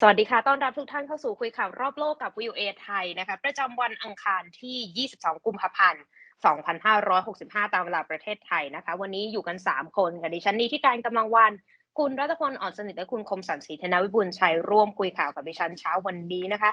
สวัสดีค่ะ ต้อนรับทุกท่านเข้าสู่คุยข่าวรอบโลกกับ VOA ไทยนะคะ ประจำวันอังคารที่ 22 กุมภาพันธ์ 2565 ตามเวลาประเทศไทยนะคะ วันนี้อยู่กัน 3 คนค่ะ ดิฉันนี้ที่การกำลังวัน คุณรัตพลอ่อนสนิทและคุณคมสันศรีธนวิบูลชัยร่วมคุยข่าวกับดิฉันเช้าวันนี้นะคะ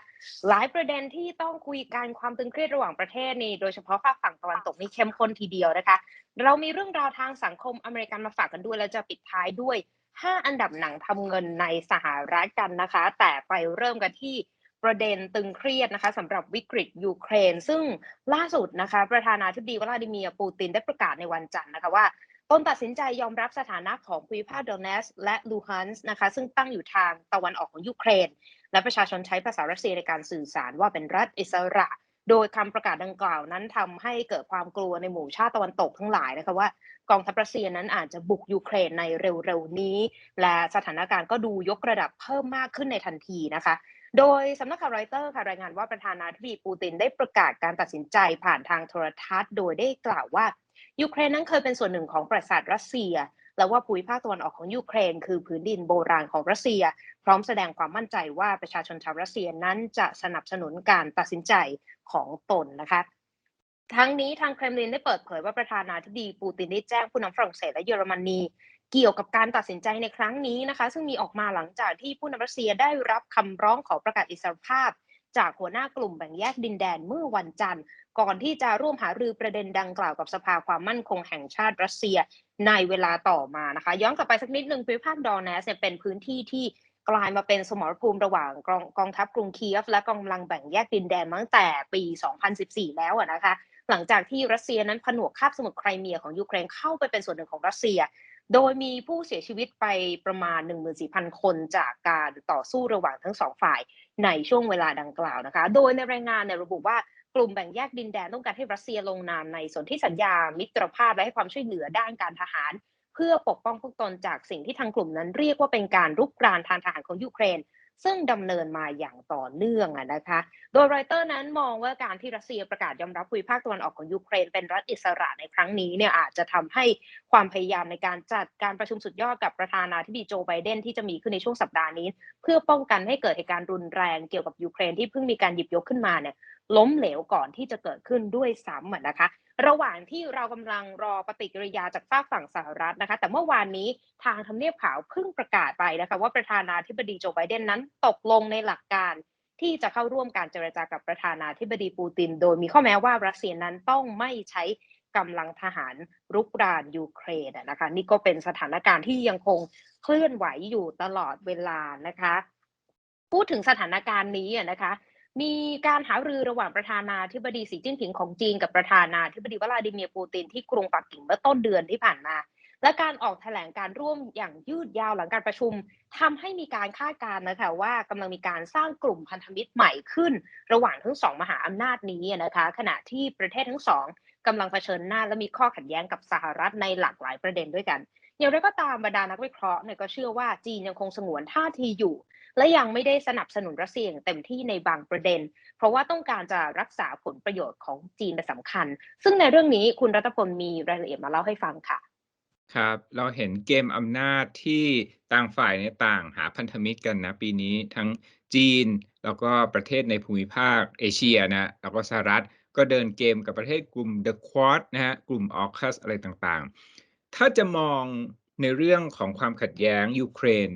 หลายประเด็นที่ต้องคุยกันความตึงเครียดระหว่างประเทศนี่ โดยเฉพาะฝากฝั่งตะวันตกนี่เข้มข้นทีเดียวนะคะ เรามีเรื่องราวทางสังคมอเมริกันมาฝากกันด้วย และจะปิดท้ายด้วย 5 อันดับหนังทำเงินในสหรัฐกันนะคะ แต่ไปเริ่มกันที่ประเด็นตึงเครียดนะคะสำหรับวิกฤตยูเครน ซึ่งล่าสุดนะคะ ประธานาธิบดีวลาดิเมียร์ปูตินได้ประกาศในวันจันทร์นะคะว่าตนตัดสินใจยอมรับสถานะของภูมิภาคโดเนสและลูฮันส์นะคะ ซึ่งตั้งอยู่ทางตะวันออกของยูเครน และประชาชนใช้ภาษารัสเซียในการสื่อสารว่าเป็นรัฐอิสระ โดยคำประกาศดังกล่าวนั้นทำให้เกิดความกลัวในหมู่ชาติตะวันตกทั้งหลายนะคะว่ากองทัพรัสเซียนั้นอาจจะบุกยูเครนในเร็วๆนี้ และสถานการณ์ก็ดูยกระดับเพิ่มมากขึ้นในทันทีนะคะ โดยสำนักข่าวรอยเตอร์ค่ะรายงานว่าประธานาธิบดีปูตินได้ประกาศการตัดสินใจผ่านทางโทรทัศน์ โดยได้กล่าวว่ายูเครนนั้นเคยเป็นส่วนหนึ่งของประสาทรัสเซีย และว่าภูมิภาคตะวันออกของยูเครน คือพื้นดินโบราณของรัสเซีย พร้อมแสดงความมั่นใจว่าประชาชนชาวรัสเซียนั้นจะสนับสนุนการตัดสินใจของตนนะคะทั้งนี้ทางเครมลินได้เปิดเผยว่าประธานาธิบดีปูตินได้แจ้งผู้นำฝรั่งเศสและเยอรมนีเกี่ยวกับการตัดสินใจในครั้งนี้นะคะ ซึ่งมีออกมาหลังจากที่ผู้นำรัสเซียได้รับคำร้องขอประกาศอิสรภาพ จากหัวหน้ากลุ่มแบ่งแยกดินแดนเมื่อวันจันทร์ ก่อนที่จะร่วมหารือประเด็นดังกล่าวกับสภาความมั่นคงแห่งชาติรัสเซียในเวลาต่อมานะคะ ย้อนกลับไปสักนิดหนึ่งภูมิภาคดอนแนสเนี่ยเป็นพื้นที่ที่กลายมาเป็นสมรภูมิระหว่างกองกองทัพกรุงเคียฟ และกองกำลังแบ่งแยกดินแดนมาตั้งแต่ปี 2014 แล้วนะคะ หลังจากที่รัสเซียนั้นผนวกคาบสมุทรไครเมียของยูเครนเข้าไปเป็นส่วนหนึ่งของรัสเซีย โดยมีผู้เสียชีวิตไปประมาณ 14,000 คนจากการต่อสู้ระหว่างทั้งสองฝ่ายในช่วงเวลาดังกล่าวนะคะ โดยในรายงานเนี่ยระบุว่ากลุ่มแบ่งแยกดินแดนต้องการให้รัสเซียลงนามในสนธิสัญญา มิตรภาพและให้ความช่วยเหลือด้านการทหาร เพื่อปกป้องพวกตนจากสิ่งที่ทางกลุ่มนั้นเรียกว่าเป็นการรุกรานทางทหารของยูเครน ซึ่งดำเนินมาอย่างต่อเนื่องนะคะ โดยรอยเตอร์นั้นมองว่าการที่รัสเซียประกาศยอมรับภูมิภาคตะวันออกของยูเครนเป็นรัฐอิสระในครั้งนี้เนี่ยอาจจะทำให้ความพยายามในการจัดการประชุมสุดยอดกับประธานาธิบดีโจไบเดนที่จะมีขึ้นในช่วงสัปดาห์นี้ เพื่อป้องกันให้เกิดเหตุการณ์รุนแรงเกี่ยวกับยูเครนที่เพิ่งมีการหยิบยกขึ้นมาเนี่ย ล้มเหลวก่อนที่จะเกิดขึ้นด้วยซ้ำนะคะ ระหว่างที่เรากำลังรอปฏิกิริยาจากฝากฝั่งสหรัฐนะคะ แต่เมื่อวานนี้ทางทำเนียบขาวเพิ่งประกาศไปนะคะว่าประธานาธิบดีโจไบเดนนั้นตกลงในหลักการที่จะเข้าร่วมการเจรจากับประธานาธิบดีปูติน โดยมีข้อแม้ว่ารัสเซียนั้นต้องไม่ใช้กำลังทหารรุกรานยูเครนนะคะนี่ก็เป็นสถานการณ์ที่ยังคงเคลื่อนไหวอยู่ตลอดเวลานะคะ พูดถึงสถานการณ์นี้นะคะ มีการหารือระหว่างประธานาธิบดีสีจิ้นผิงของจีนกับประธานาธิบดีวลาดิเมียร์ปูตินที่กรุงปักกิ่งเมื่อต้นเดือนที่ผ่านมา และการออกแถลงการร่วมอย่างยืดยาวหลังการประชุมทำให้มีการคาดการณ์นะคะว่ากำลังมีการสร้างกลุ่มพันธมิตรใหม่ขึ้น ระหว่างทั้งสองมหาอำนาจนี้นะคะ ขณะที่ประเทศทั้งสองกำลังเผชิญหน้าและมีข้อขัดแย้งกับสหรัฐในหลากหลายประเด็นด้วยกันอย่างไรก็ตามบรรดานักวิเคราะห์เนี่ยก็เชื่อว่าจีนยังคงสงวนท่าทีอยู่ และยังไม่ได้สนับสนุนรัสเซียอย่างเต็มที่ในบางประเด็น เพราะว่าต้องการจะรักษาผลประโยชน์ของจีนเป็นสำคัญ ซึ่งในเรื่องนี้คุณรัตพลมีรายละเอียดมาเล่าให้ฟังค่ะครับเราเห็นเกมอำนาจที่ต่างฝ่ายเนี่ยต่างหาพันธมิตรกันนะ ปีนี้ทั้งจีน แล้วก็ประเทศในภูมิภาคเอเชียนะแล้วก็สหรัฐก็เดินเกมกับประเทศกลุ่ม The Quad นะฮะกลุ่ม AUKUS อะไรต่างๆ ถ้าจะมองในเรื่องของความขัดแย้งยูเครน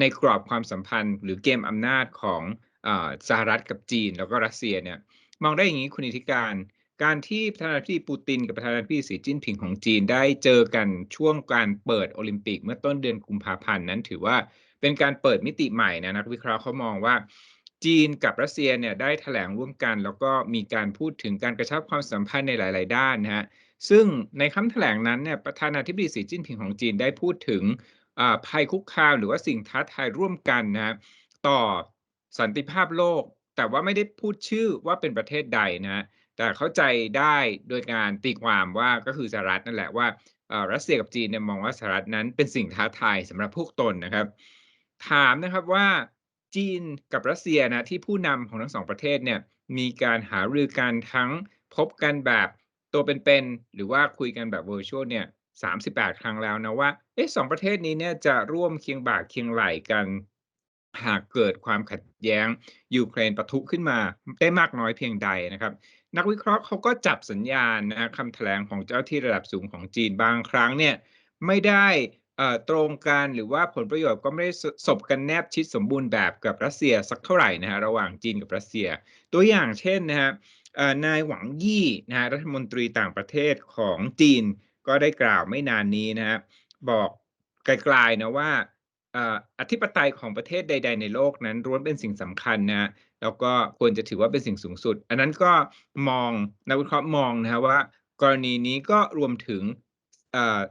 ในกรอบความสัมพันธ์ หรือเกมอำนาจของอสหรัฐกับจีน แล้วก็รัสเซียเนี่ยมองได้อย่างนี้คุณอิทธิการ การที่ประธานาธิบดีปูตินกับประธานาธิบดีสีจิ้นผิงของจีนได้เจอกันช่วงการเปิดโอลิมปิก เมื่อต้นเดือนกุมภาพันธ์นั้นถือว่าเป็นการเปิดมิติใหม่นะนักวิเคราะห์เขามองว่าจีนกับรัสเซียเนี่ยได้แถลงร่วมกัน แล้วก็มีการพูดถึงการกระชับความสัมพันธ์ในหลาย ๆ ด้านนะฮะซึ่งในคำแถลงนั้นเนี่ยประธานาธิบดีสีจิ้นผิงของจีนได้พูดถึง ภัยคุกคามหรือว่าสิ่งท้าทายร่วมกันนะต่อสันติภาพโลก แต่ว่าไม่ได้พูดชื่อว่าเป็นประเทศใดนะแต่เข้าใจได้โดยการตีความว่าก็คือสหรัฐนั่นแหละว่ารัสเซียกับจีนเนี่ยมองว่าสหรัฐนั้นเป็นสิ่งท้าทายสำหรับพวกตนนะครับ ถามนะครับว่าจีนกับรัสเซียนะที่ผู้นำของทั้งสองประเทศเนี่ยมีการหารือกันทั้งพบกันแบบตัวเป็นๆหรือว่าคุยกันแบบ virtual เนี่ย 38 ครั้งแล้วนะว่าเอ๊ะสองประเทศนี้เนี่ยจะร่วมเคียงบ่าเคียงไหล่กัน หากเกิดความขัดแย้งยูเครนปะทุขึ้นมาได้มากน้อยเพียงใดนะครับ นักวิเคราะห์เขาก็จับสัญญาณนะคำแถลงของเจ้าที่ระดับสูงของจีนบางครั้งเนี่ยไม่ได้ตรงกันหรือว่าผลประโยชน์ก็ไม่ได้สบกันแนบชิดสมบูรณ์แบบกับรัสเซียสักเท่าไหร่นะฮะระหว่างจีนกับรัสเซีย ตัวอย่างเช่นนะฮะนายหวังยี่นะฮะรัฐมนตรีต่างประเทศของจีน ก็ได้กล่าวไม่นานนี้นะฮะบอกไกลๆนะว่าอธิปไตยของประเทศใด ๆ ในโลกนั้นล้วนเป็นสิ่งสำคัญนะแล้วก็ควรจะถือว่าเป็นสิ่งสูงสุด อันนั้นก็มองนักวิเคราะห์มองนะฮะว่า กรณีนี้ก็รวมถึง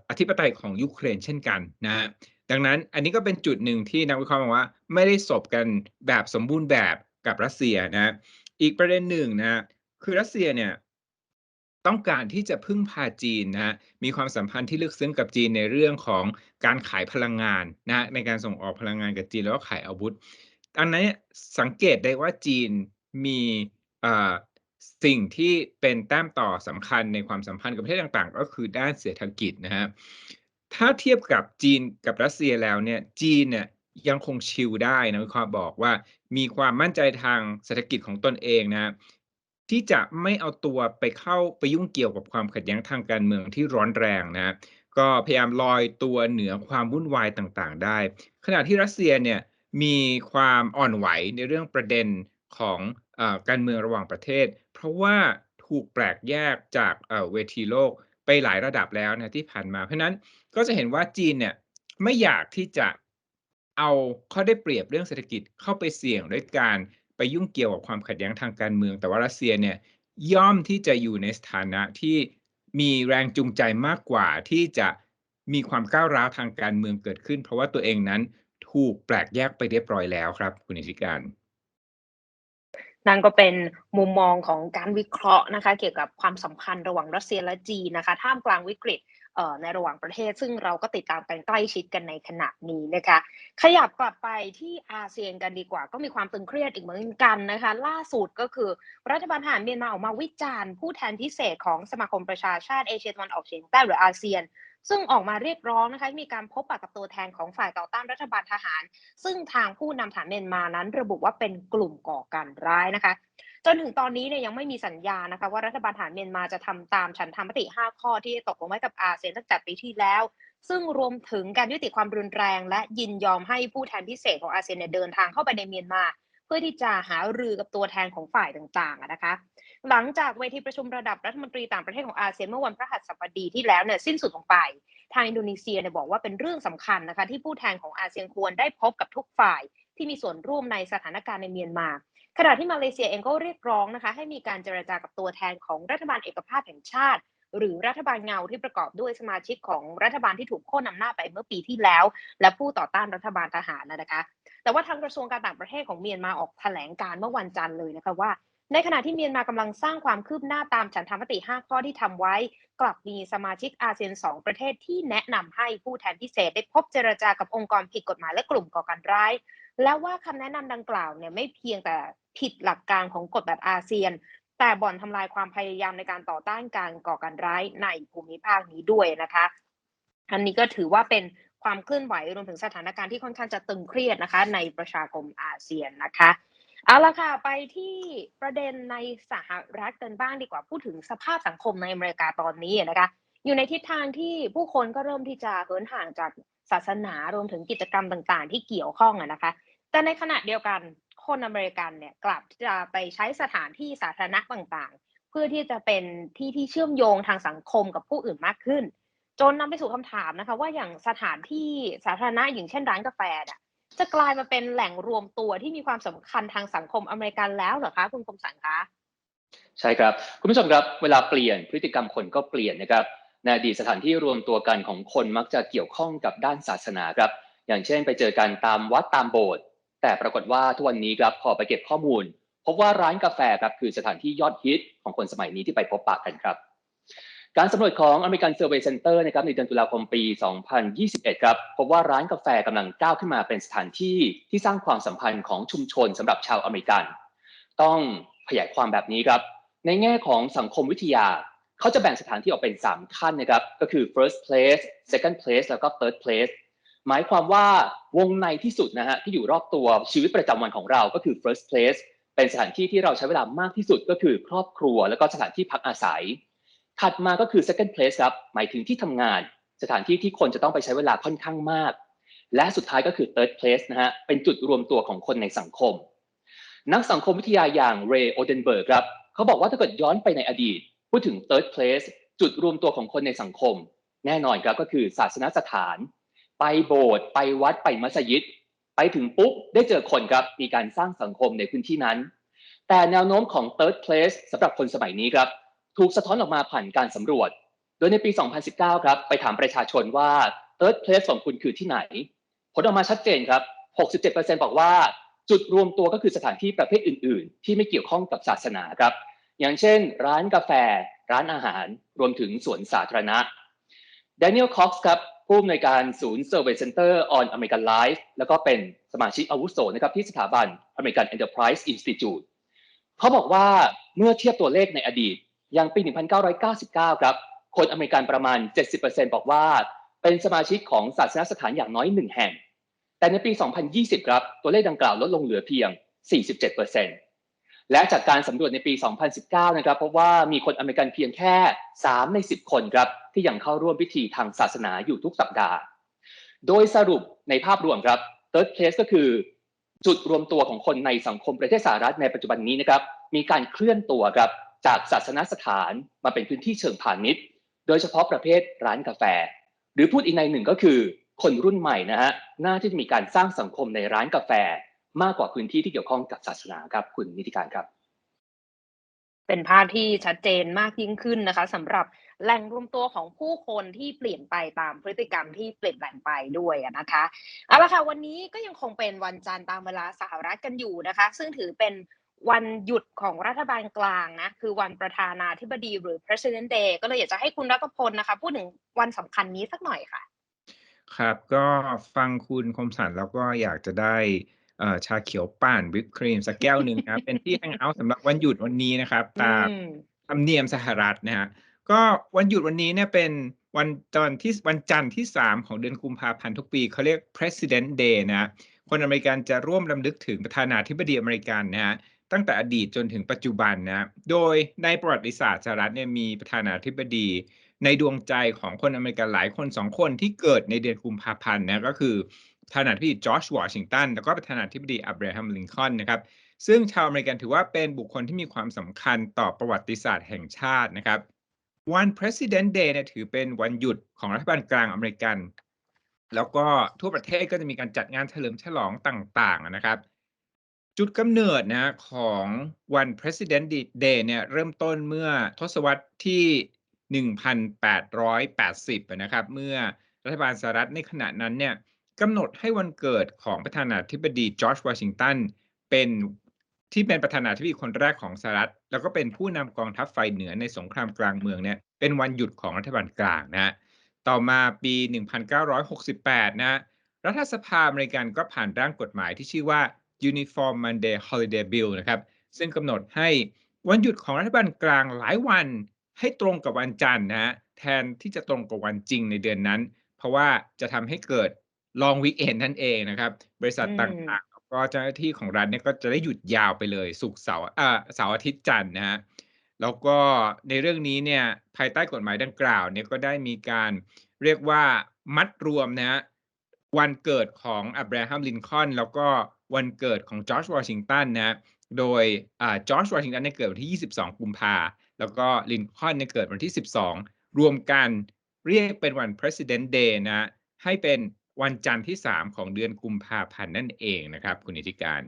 อธิปไตยของยูเครนเช่นกันนะฮะดังนั้นอันนี้ก็เป็นจุดหนึ่งที่นักวิเคราะห์มองว่า ไม่ได้สบกันแบบสมบูรณ์แบบกับรัสเซียนะอีกประเด็นหนึ่งนะคือรัสเซียเนี่ย ต้องการที่จะพึ่งพาจีนนะฮะมีความสัมพันธ์ที่ลึกซึ้งกับจีนในเรื่องของการขายพลังงานนะในการส่งออกพลังงานกับจีนแล้วก็ขายอาวุธ อันนี้สังเกตได้ว่าจีนมีสิ่งที่เป็นแต้มต่อสำคัญในความสัมพันธ์กับประเทศต่างๆ ก็คือด้านเศรษฐกิจนะฮะถ้าเทียบกับจีนกับรัสเซียแล้วเนี่ยจีนเนี่ยยังคงชิลได้นะวิเคราะห์บอกว่ามีความมั่นใจทางเศรษฐกิจของตนเองนะ ที่จะไม่เอาตัวไปเข้าไปยุ่งเกี่ยวกับความขัดแย้งทางการเมืองที่ร้อนแรงนะก็พยายามลอยตัวเหนือความวุ่นวายต่างๆ ได้ ขณะที่รัสเซียเนี่ยมีความอ่อนไหวในเรื่องประเด็นของอการเมืองระหว่างประเทศ เพราะว่าถูกแปลกแยกจากเวทีโลกไปหลายระดับแล้วนะที่ผ่านมา เพราะนั้นก็จะเห็นว่าจีนเนี่ยไม่อยากที่จะเอาข้อได้เปรียบเรื่องเศรษฐกิจเข้าไปเสี่ยงด้วยการ ไปยุ่งเกี่ยวกับความขัดแย้งทางการเมือง แต่ว่ารัสเซียเนี่ยย่อมที่จะอยู่ในสถานะที่มีแรงจูงใจมากกว่าที่จะมีความก้าวร้าวทางการเมืองเกิดขึ้น เพราะว่าตัวเองนั้นถูกแปลกแยกไปเรียบร้อยแล้วครับ คุณอิธิการนั่นก็เป็นมุมมองของการวิเคราะห์นะคะ เกี่ยวกับความสัมพันธ์ระหว่างรัสเซียและจีนนะคะ ท่ามกลางวิกฤต ในระหว่างประเทศ ซึ่งเราก็ติดตามกันใกล้ชิดกันในขณะนี้นะคะ ขยับกลับไปที่อาเซียนกันดีกว่า ก็มีความตึงเครียดอีกเหมือนกันนะคะ ล่าสุดก็คือรัฐบาลทหารเมียนมาออกมาวิจารณ์ผู้แทนพิเศษของสมาคมประชาชาติเอเชียตะวันออกเฉียงใต้หรืออาเซียนซึ่งออกมาเรียกร้องนะคะมีการพบปะกับตัวแทนของฝ่ายต่อต้านรัฐบาลทหาร ซึ่งทางผู้นำฐานเมียนมานั้นระบุว่าเป็นกลุ่มก่อการร้ายนะคะ จนถึงตอนนี้เนี่ยยังไม่มีสัญญานะคะว่ารัฐบาลฐานเมียนมาจะทำตามฉันทามติ 5 ข้อที่ตกลงไว้กับอาเซียนตั้งแต่ปีที่แล้ว ซึ่งรวมถึงการยุติความรุนแรง และยินยอมให้ผู้แทนพิเศษของอาเซียนเดินทางเข้าไปในเมียนมา เพื่อที่จะหารือกับตัวแทนของฝ่ายต่างๆนะคะหลังจากเวทีประชุมระดับรัฐมนตรีต่างประเทศของอาเซียนเมื่อวันพฤหัสบดีที่แล้วเนี่ยสิ้นสุดลงไป ทางอินโดนีเซียเนี่ยบอกว่าเป็นเรื่องสำคัญนะคะที่ผู้แทนของอาเซียนควรได้พบกับทุกฝ่ายที่มีส่วนร่วมในสถานการณ์ในเมียนมา ขณะที่มาเลเซียเองก็เรียกร้องนะคะ ให้มีการเจรจากับตัวแทนของรัฐบาลเอกภาพแห่งชาติ หรือรัฐบาลเงาที่ประกอบด้วยสมาชิกของรัฐบาลที่ถูกโค่นอำนาจไปเมื่อปีที่แล้ว และผู้ต่อต้านรัฐบาลทหารนะคะ แต่ว่าทางกระทรวงการต่างประเทศของเมียนมาออกแถลงการเมื่อวันจันทร์เลยนะคะว่าในขณะที่เมียนมากำลังสร้างความคืบหน้าตามฉันทามติ 5 ข้อที่ทำไว้ กลับมีสมาชิกอาเซียน 2 ประเทศที่แนะนำให้ผู้แทนพิเศษได้พบเจรจากับองค์กรผิดกฎหมายและกลุ่มก่อการร้าย และว่าคำแนะนำดังกล่าวเนี่ยไม่เพียงแต่ผิดหลักการของกฎแบบอาเซียน แต่บ่อนทำลายความพยายามในการต่อต้านการก่อการร้ายในภูมิภาคนี้ด้วยนะคะอันนี้ก็ถือว่าเป็นความเคลื่อนไหวรวมถึงสถานการณ์ที่ค่อนข้างจะตึงเครียดนะคะ ในประชาคมอาเซียนนะคะเอาละค่ะไปที่ประเด็นในสหรัฐกันบ้างดีกว่าพูดถึงสภาพสังคมในอเมริกาตอนนี้นะคะ อยู่ในทิศทางที่ผู้คนก็เริ่มที่จะเหินห่างจากศาสนารวมถึงกิจกรรมต่าง ๆ ที่เกี่ยวข้องนะคะ แต่ในขณะเดียวกันคนอเมริกันเนี่ยกลับจะไปใช้สถานที่สาธารณะต่างๆ เพื่อที่จะเป็นที่ที่เชื่อมโยงทางสังคมกับผู้อื่นมากขึ้น จนนำไปสู่คำถามนะคะ ว่าอย่างสถานที่สาธารณะอย่างเช่นร้านกาแฟเนี่ยจะกลายมาเป็นแหล่งรวมตัวที่มีความสำคัญทางสังคมอเมริกันแล้วเหรอคะคุณคมสันคะใช่ครับคุณผู้ชมครับเวลาเปลี่ยนพฤติกรรมคนก็เปลี่ยนนะครับในอดีตสถานที่รวมตัวกันของคนมักจะเกี่ยวข้องกับด้านศาสนาครับ อย่างเช่น ไปเจอกันตามวัดตามโบสถ์ แต่ปรากฏว่าทุกวันนี้ครับพอไปเก็บข้อมูล พบว่าร้านกาแฟครับคือสถานที่ยอดฮิตของคนสมัยนี้ที่ไปพบปะกันครับ การสำรวจของ American Survey Center นะครับในเดือนตุลาคมปี 2021 ครับพบว่าร้านกาแฟกำลังก้าวขึ้นมาเป็นสถานที่ที่สร้างความสัมพันธ์ของชุมชนสำหรับชาวอเมริกัน ต้องขยายความแบบนี้ครับในแง่ของสังคมวิทยา เขาจะแบ่งสถานที่ออกเป็น 3 ขั้นนะครับ ก็คือ first place second place แล้วก็ third place หมายความว่าวงในที่สุดนะฮะที่อยู่รอบตัวชีวิตประจำวันของเราก็คือ first place เป็นสถานที่ที่เราใช้เวลามากที่สุดก็คือครอบครัวแล้วก็สถานที่พักอาศัย ถัดมาก็คือ second place ครับหมายถึงที่ทำงาน สถานที่ที่คนจะต้องไปใช้เวลาค่อนข้างมาก และสุดท้ายก็คือ third place นะฮะเป็นจุดรวมตัวของคนในสังคม นักสังคมวิทยาอย่างเรย์โอเดนเบิร์กครับเขาบอกว่าถ้าเกิดย้อนไปในอดีต พูดถึง third place จุดรวมตัวของคนในสังคม แน่นอนครับก็คือศาสนสถาน ไปโบสถ์ไปวัดไปมัสยิด ไปถึงปุ๊บได้เจอคนครับมีการสร้างสังคมในพื้นที่นั้น แต่แนวโน้มของ third place สำหรับคนสมัยนี้ครับ ถูกสะท้อนออกมาผ่านการสำรวจ โดยในปี 2019 ครับ ไปถามประชาชนว่า third place ของคุณคือที่ไหน ผลออกมาชัดเจนครับ 67%บอกว่าจุดรวมตัวก็คือสถานที่ประเภทอื่น ๆ ที่ไม่เกี่ยวข้องกับศาสนาครับ อย่างเช่น ร้านกาแฟ ร้านอาหาร รวมถึงสวนสาธารณะ Daniel Cox ครับผู้อำนวยการศูนย์ Survey Center on American Life แล้วก็เป็นสมาชิกอาวุโสนะครับที่สถาบัน American Enterprise Institute เขาบอกว่าเมื่อเทียบตัวเลขในอดีต อย่างปี 1999 ครับ คนอเมริกันประมาณ 70%บอกว่า เป็นสมาชิกของศาสนสถานอย่างน้อยหนึ่งแห่ง แต่ในปี 2020 ครับ ตัวเลขดังกล่าวลดลงเหลือเพียง 47% และจากการสำรวจในปี 2019 นะครับพบว่ามีคนอเมริกันเพียงแค่ 3 ใน 10 คนครับที่ยังเข้าร่วมพิธีทางศาสนาอยู่ทุกสัปดาห์ โดยสรุปในภาพรวมครับ third place ก็คือ จุดรวมตัวของคนในสังคมประเทศสหรัฐในปัจจุบันนี้นะครับมีการเคลื่อนตัวครับจากศาสนสถานมาเป็นพื้นที่เชิงพาณิชย์ โดยเฉพาะประเภทร้านกาแฟ หรือพูดอีกในหนึ่งก็คือ คนรุ่นใหม่นะฮะน่าที่จะมีการสร้างสังคมในร้านกาแฟ มากกว่าพื้นที่ที่เกี่ยวข้องกับศาสนาครับ คุณนิติการครับ เป็นภาพที่ชัดเจนมากยิ่งขึ้นนะคะสำหรับแหล่งรวมตัวของผู้คนที่เปลี่ยนไปตามพฤติกรรมที่เปลี่ยนแปลงไปด้วยอะนะคะเอาละค่ะวันนี้ก็ยังคงเป็นวันจันทร์ตามเวลาสหรัฐกันอยู่นะคะ ซึ่งถือเป็นวันหยุดของรัฐบาลกลางนะคือวันประธานาธิบดีหรือ President Day ก็เลยอยากจะให้คุณรัตพลนะคะพูดถึงวันสำคัญนี้สักหน่อยค่ะ ครับก็ฟังคุณคมสันแล้วก็อยากจะได้เอ่อ ชาเขียวป่านวิปครีมสักแก้วหนึ่งครับ เป็นที่แฮงเอาท์สำหรับวันหยุดวันนี้นะครับ ตามอืมธรรมเนียมสหรัฐนะฮะก็วันหยุดวันนี้เนี่ยเป็นวันจันทร์ที่วันจันทร์ที่ 3 ของเดือนกุมภาพันธ์ทุกปีเขาเรียก President Day นะฮะคนอเมริกันจะร่วมรำลึกถึงประธานาธิบดีอเมริกันนะฮะตั้งแต่อดีตจนถึงปัจจุบันนะโดยในประวัติศาสตร์สหรัฐเนี่ยมีประธานาธิบดี ในดวงใจของคนอเมริกันหลายคนสองคนที่เกิดในเดือนกุมภาพันธ์นะก็คือ ประธานาธิบดีจอร์จวอชิงตันแล้วก็ประธานาธิบดีอับราฮัมลินคอนนะครับซึ่งชาวอเมริกันถือว่าเป็นบุคคลที่มีความสำคัญต่อประวัติศาสตร์แห่งชาตินะครับ วัน President Day เนี่ยถือเป็นวันหยุดของรัฐบาลกลางอเมริกัน แล้วก็ทั่วประเทศก็จะมีการจัดงานเฉลิมฉลองต่าง ๆ นะครับ จุดกำเนิดนะของวัน President Day เนี่ยเริ่มต้นเมื่อทศวรรษที่ 1880 นะครับ เมื่อรัฐบาลสหรัฐในขณะนั้นเนี่ย กำหนดให้วันเกิดของประธานาธิบดีจอร์จวอชิงตันเป็นที่เป็นประธานาธิบดีคนแรกของสหรัฐ แล้วก็เป็นผู้นำกองทัพไฟเหนือในสงครามกลางเมืองเนี่ยเป็นวันหยุดของรัฐบาลกลางนะฮะต่อมาปี 1968นะฮะรัฐสภาอเมริกันก็ผ่านร่างกฎหมายที่ชื่อว่า Uniform Monday Holiday Bill นะครับ ซึ่งกำหนดให้วันหยุดของรัฐบาลกลางหลายวันให้ตรงกับวันจันทร์นะฮะแทนที่จะตรงกับวันจริงในเดือนนั้น เพราะว่าจะทำให้เกิด long weekend นั่นเองนะครับ บริษัทอืมต่างๆแล้วก็เจ้าหน้าที่ของรัฐเนี่ยก็จะได้หยุดยาวไปเลยศุกร์เสาร์อ่าเสาร์อาทิตย์จันทร์นะฮะแล้วก็ในเรื่องนี้เนี่ยภายใต้กฎหมายดังกล่าวเนี่ยก็ได้มีการเรียกว่ามัดรวมนะฮะวันเกิดของอับราฮัมลินคอล์นแล้วก็วันเกิดของจอร์จวอชิงตันนะฮะโดยอ่าจอร์จวอชิงตันเนี่ยเกิดวันที่ 22 กุมภาแล้วก็ลินคอล์นเนี่ยเกิดวันที่ 12 รวมกันเรียกเป็นวัน President Day นะ ให้เป็น วันจันทร์ที่3ของเดือนกุมภาพันธ์นั่นเองนะครับ คุณนิติการ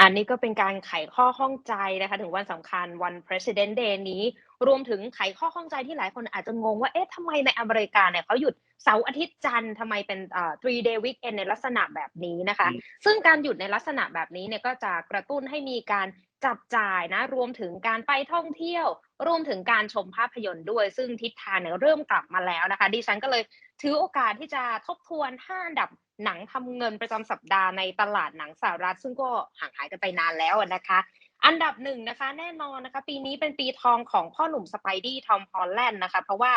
อันนี้ก็เป็นการไขข้อข้องใจนะคะถึงวันสำคัญวัน President Day นี้ รวมถึงไขข้อข้องใจที่หลายคนอาจจะงงว่าเอ๊ะทำไมในอเมริกาเนี่ยเขาหยุดเสาร์อาทิตย์จันทร์ทำไมเป็นเอ่อ three day weekend ในลักษณะแบบนี้นะคะอืมซึ่งการหยุดในลักษณะแบบนี้เนี่ยก็จะกระตุ้นให้มีการ จับจ่ายนะ รวมถึงการไปท่องเที่ยว รวมถึงการชมภาพยนตร์ด้วย ซึ่งทิศทางเนี่ยเริ่มกลับมาแล้วนะคะ ดิฉันก็เลยถือโอกาสที่จะทบทวน5อันดับหนังทำเงินประจำสัปดาห์ในตลาดหนังสหรัฐ ซึ่งก็ห่างหายกันไปนานแล้วนะคะ อันดับหนึ่งนะคะ แน่นอนนะคะ ปีนี้เป็นปีทองของพ่อหนุ่มสไปดี้ทอมฮอลแลนด์นะคะ เพราะว่า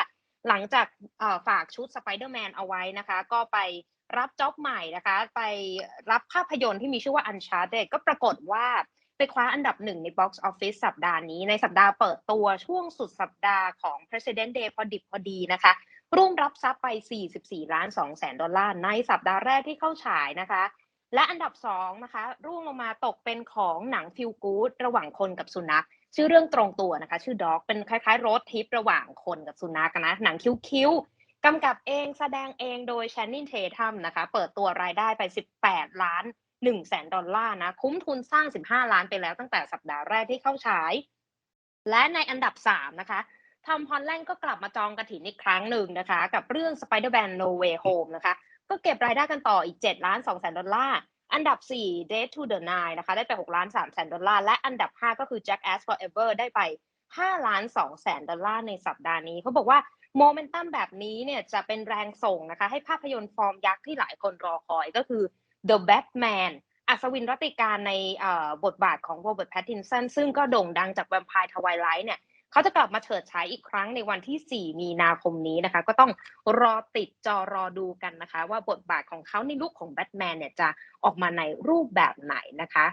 หลังจากฝากชุดสไปเดอร์แมนเอาไว้นะคะ ก็ไปรับจ็อบใหม่นะคะ ไปรับภาพยนตร์ที่มีชื่อว่า Uncharted ก็ปรากฏว่า ไปคว้าอันดับหนึ่งใน Box Office สัปดาห์นี้ ในสัปดาห์เปิดตัวช่วงสุดสัปดาห์ของ President Day พอดิบพอดีนะคะ ร่วมรับทรัพย์ไป 44 ล้าน2แสนดอลลาร์ ในสัปดาห์แรกที่เข้าฉายนะคะ และอันดับสองนะคะ ร่วงลงมาตกเป็นของหนังฟิลกูดระหว่างคนกับสุนัข ชื่อเรื่องตรงตัวนะคะ ชื่อด็อกเป็นคล้ายๆรถทิประหว่างคนกับสุนัขนะหนังคิ้วๆกำกับเองแสดงเองโดยแชนนินเททัมนะคะ เปิดตัวรายได้ไป 18 ล้าน 1แสนดอลลาร์นะ คุ้มทุนสร้าง 15 ล้านไปแล้วตั้งแต่สัปดาห์แรกที่เข้าฉาย และในอันดับ 3 นะคะทอมฮอลแลนด์ก็กลับมาจองกระถินอีกครั้งหนึ่งนะคะ กับเรื่อง Spider-Man No Way Home นะคะ ก็เก็บรายได้กันต่ออีก7ล้าน2แสนดอลลาร์อันดับ 4 Dead to the Nine นะคะ ได้ไป6ล้าน3แสนดอลลาร์และอันดับ 5 ก็คือ Jackass Forever ได้ไป5ล้าน2แสนดอลลาร์ในสัปดาห์นี้เขาบอกว่าโมเมนตัมแบบนี้เนี่ยจะเป็นแรงส่งนะคะ ให้ภาพยนตร์ฟอร์มยักษ์ที่หลายคนรอคอยก็คือ The Batman อัศวินรัตติการในเอ่อบทบาทของโรเบิร์ตแพตตินสันซึ่งก็โด่งดังจากแวมไพร์ทวายไลท์เนี่ยเขาจะกลับมาเฉิดฉายอีกครั้งในวันที่ 4 มีนาคมนี้นะคะ ก็ต้องรอติดจอรอดูกันนะคะ ว่าบทบาทของเขาในลุคของแบทแมนเนี่ยจะออกมาในรูปแบบไหนนะคะ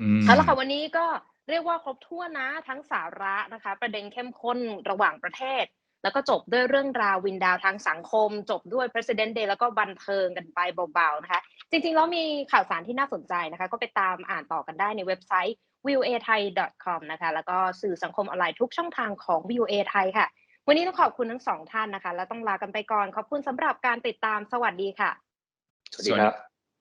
อืมเอาละค่ะวันนี้ก็เรียกว่าครบถ้วนนะทั้งสาระนะคะ ประเด็นเข้มข้นระหว่างประเทศ แล้วก็จบด้วยเรื่องราววินดาวทางสังคม จบด้วย President Day แล้วก็บันเทิงกันไปเบาๆนะคะ จริงๆ แล้วมีข่าวสารที่น่าสนใจนะคะ ก็ไปตามอ่านต่อกันได้ในเว็บไซต์ viewai.com นะคะ แล้วก็สื่อสังคมออนไลน์ทุกช่องทางของ VOA ไทยค่ะ วันนี้ต้องขอบคุณทั้งสองท่านนะคะ แล้วต้องลากันไปก่อน ขอบคุณสำหรับการติดตาม สวัสดีค่ะ สวัสดีครับ